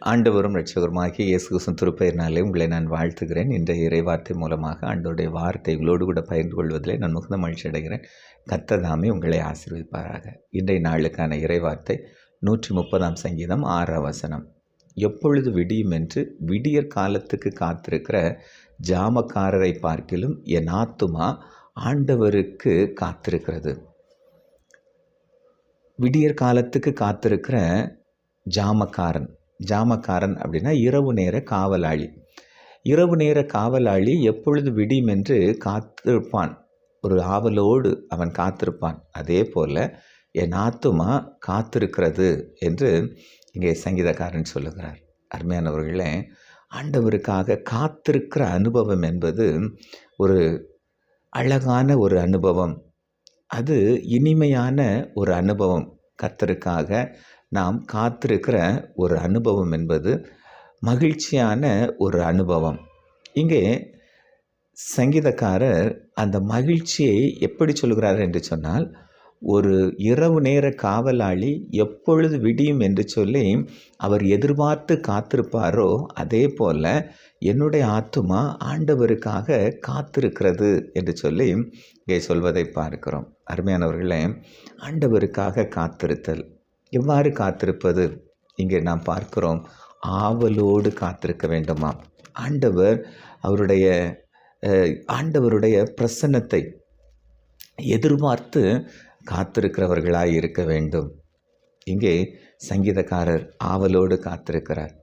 ஆண்டவரும் இரட்சகருமாகிய இயேசு கிருஷ்ணன் திருப்பெயரினாலே உங்களை நான் வாழ்த்துகிறேன். இன்றைய இறைவார்த்தை மூலமாக ஆண்டோடைய வார்த்தைகளோடு கூட பகிர்ந்து கொள்வதிலே நான் மிகுந்த மகிழ்ச்சி அடைகிறேன். கத்ததாமே உங்களை ஆசீர்வதிப்பாராக இன்றைய நாளுக்கான இறைவார்த்தை நூற்றி முப்பதாம் சங்கீதம் ஆறாம் வசனம். எப்பொழுது விடியும் என்று விடியற் காலத்துக்கு காத்திருக்கிற ஜாமக்காரரை பார்க்கிலும் என் ஆத்துமா ஆண்டவருக்கு காத்திருக்கிறது. விடியற் காலத்துக்கு காத்திருக்கிற ஜாமக்காரன் ஜாமக்காரன் அப்படின்னா இரவு நேர காவலாளி. இரவு நேர காவலாளி எப்பொழுது விடியும் என்று காத்திருப்பான். ஒரு ஆவலோடு அவன் காத்திருப்பான். அதே போல் என் ஆத்துமா காத்திருக்கிறது என்று இங்கே சங்கீதக்காரன் சொல்லுகிறார். அருமையானவர்களே ஆண்டவருக்காக காத்திருக்கிற அனுபவம் என்பது ஒரு அழகான ஒரு அனுபவம். அது இனிமையான ஒரு அனுபவம். கத்தருக்காக நாம் காத்திருக்கிற ஒரு அனுபவம் என்பது மகிழ்ச்சியான ஒரு அனுபவம். இங்கே சங்கீதக்காரர் அந்த மகிழ்ச்சியை எப்படி சொல்கிறார் என்று சொன்னால் ஒரு இரவு நேர காவலாளி எப்பொழுது விடியும் என்று சொல்லி அவர் எதிர்பார்த்து காத்திருப்பாரோ அதே போல் என்னுடைய ஆத்துமா ஆண்டவருக்காக காத்திருக்கிறது என்று சொல்லி இங்கே சொல்வதை பார்க்கிறோம். அருமையானவர்களே ஆண்டவருக்காக காத்திருத்தல். எவ்வாறு காத்திருப்பது? இங்கே நாம் பார்க்கிறோம் ஆவலோடு காத்திருக்க வேண்டுமா? ஆண்டவர் அவருடைய ஆண்டவருடைய பிரசன்னத்தை எதிர்பார்த்து காத்திருக்கிறவர்களாய் இருக்க வேண்டும். இங்கே சங்கீதக்காரர் ஆவலோடு காத்திருக்கிறார்.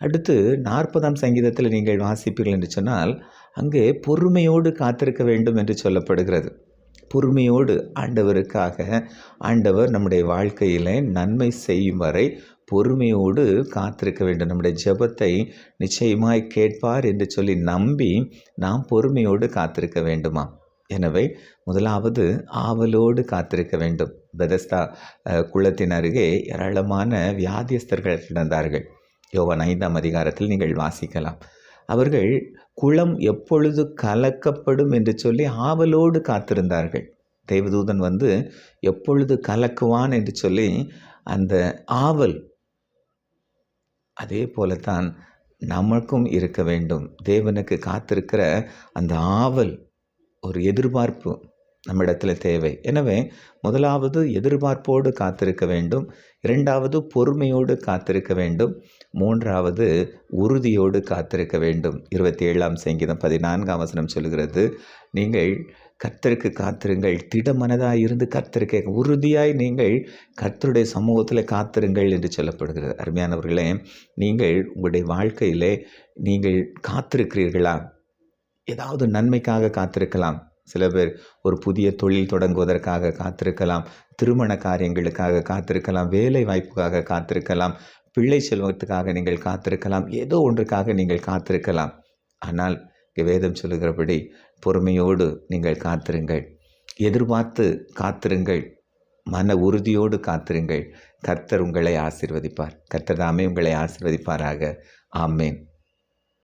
அடுத்து நாற்பதாம் சங்கீதத்தில் நீங்கள் வாசிப்பீர்கள் என்று சொன்னால் அங்கே பொறுமையோடு காத்திருக்க வேண்டும் என்று சொல்லப்படுகிறது. பொறுமையோடு ஆண்டவருக்காக ஆண்டவர் நம்முடைய வாழ்க்கையில் நன்மை செய்யும் வரை பொறுமையோடு காத்திருக்க வேண்டும். நம்முடைய ஜெபத்தை நிச்சயமாய் கேட்பார் என்று சொல்லி நம்பி நாம் பொறுமையோடு காத்திருக்க வேண்டுமா? எனவே முதலாவது ஆவலோடு காத்திருக்க வேண்டும். பெதஸ்தா குளத்தின் அருகே ஏராளமான வியாதியஸ்தர்கள் கிடந்தார்கள். யோவன் ஐந்தாம் அதிகாரத்தில் நீங்கள் வாசிக்கலாம். அவர்கள் குளம் எப்பொழுது கலக்கப்படும் என்று சொல்லி ஆவலோடு காத்திருந்தார்கள். தேவதூதன் வந்து எப்பொழுது கலக்குவான்? என்று சொல்லி அந்த ஆவல் அதே போலத்தான் நமக்கும் இருக்க வேண்டும். தேவனுக்கு காத்திருக்கிற அந்த ஆவல் ஒரு எதிர்பார்ப்பு நம்மிடத்தில் தேவை. எனவே முதலாவது எதிர்பார்ப்போடு காத்திருக்க வேண்டும். இரண்டாவது பொறுமையோடு காத்திருக்க வேண்டும். மூன்றாவது உறுதியோடு காத்திருக்க வேண்டும். இருபத்தி ஏழாம் சங்கீதம் பதினான்காம் வசனம் சொல்கிறது நீங்கள் கர்த்தருக்கு காத்திருங்கள். திடமனதாக இருந்து கர்த்தருக்கு உறுதியாய் நீங்கள் கர்த்தருடைய சமூகத்தில் காத்திருங்கள் என்று சொல்லப்படுகிறது. அருமையானவர்களே நீங்கள் உங்களுடைய வாழ்க்கையிலே நீங்கள் காத்திருக்கிறீர்களா? ஏதாவது நன்மைக்காக காத்திருக்கலாம். சில பேர் ஒரு புதிய தொழில் தொடங்குவதற்காக காத்திருக்கலாம் திருமண காரியங்களுக்காக காத்திருக்கலாம் வேலை வாய்ப்புக்காக காத்திருக்கலாம் பிள்ளை செல்வத்துக்காக நீங்கள் காத்திருக்கலாம் ஏதோ ஒன்றுக்காக நீங்கள் காத்திருக்கலாம். ஆனால் வேதம் சொல்லுகிறபடி பொறுமையோடு நீங்கள் காத்திருங்கள் எதிர்பார்த்து காத்திருங்கள் மன உறுதியோடு காத்திருங்கள். கர்த்தர் உங்களை ஆசிர்வதிப்பார். கர்த்தர் தாமே உங்களை ஆசிர்வதிப்பாராக. ஆமேன்.